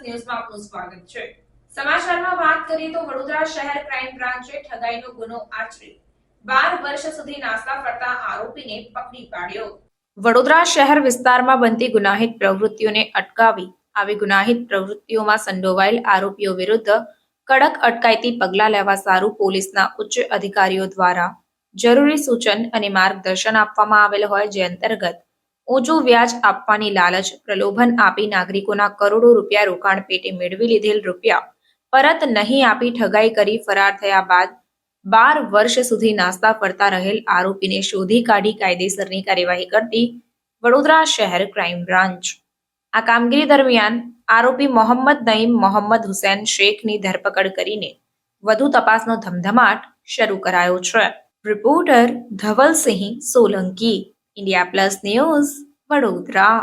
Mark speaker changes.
Speaker 1: ન્યૂઝમાં આપનું સ્વાગત છે. સમાચારમાં વાત કરીએ તો વડોદરા શહેર ક્રાઇમ બ્રાન્ચે ઠગાઈનો ગુનો આચરી બાર વર્ષ સુધી નાસ્તા ફરતા આરોપીને પકડી પાડ્યો. વડોદરા શહેર વિસ્તારમાં બનતી ગુનાહિત પ્રવૃત્તિઓને અટકાવી આવી ગુનાહિત પ્રવૃત્તિઓમાં સંડોવાયેલ આરોપીઓ વિરુદ્ધ કડક અટકાયતી પગલાં લેવા સારું પોલીસના ઉચ્ચ અધિકારીઓ દ્વારા જરૂરી સૂચન અને માર્ગદર્શન આપવામાં આવેલ હોય જે અંતર્ગત ઊંચું વ્યાજ આપવાની લાલચ પ્રલોભન આપી નાગરિકોના કરોડો રૂપિયા રોકાણ પેટે મેળવી લીધેલ રૂપિયા પરત નહીં આપી ઠગાઈ કરી ફરાર થયા બાદ બાર વર્ષ સુધી નાસ્તા ફરતા રહેલ આરોપીને શોધી કાઢી કાયદેસરની કાર્યવાહી કરતી વડોદરા શહેર ક્રાઇમ બ્રાન્ચ. આ કામગીરી દરમિયાન આરોપી મોહમ્મદ નઈમ મોહમ્મદ હુસેન શેખની ધરપકડ કરીને વધુ તપાસનો ધમધમાટ શરૂ કરાયો છે. Reporter Dhavalsinh Solanki. India plus news Vadodara